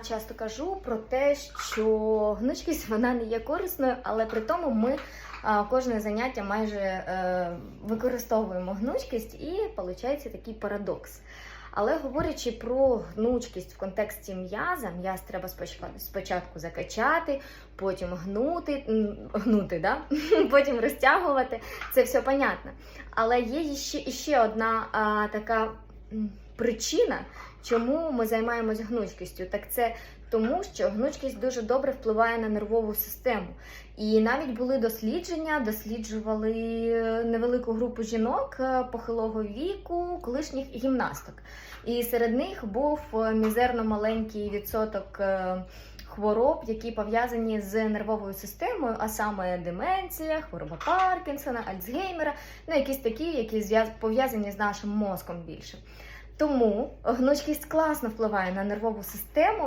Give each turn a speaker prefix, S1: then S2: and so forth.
S1: Часто кажу про те, що гнучкість вона не є корисною, але при тому ми а, кожне заняття майже е, використовуємо гнучкість і виходить такий парадокс. Але говорячи про гнучкість в контексті м'яза, м'яз треба спочатку, закачати, потім гнути, гнути да? потім розтягувати. Це все понятно. Але є ще, ще одна а, така причина, чому ми займаємось гнучкістю. Так це тому, що гнучкість дуже добре впливає на нервову систему. І навіть були дослідження, досліджували невелику групу жінок е, похилого віку, колишніх гімнасток. І серед них був е, мізерно маленький відсоток е, хвороб, які пов'язані з нервовою системою, а саме деменція, хвороба Паркінсона, Альцгеймера, ну якісь такі, які пов'язані з нашим мозком більше. Тому гнучкість класно впливає на нервову систему.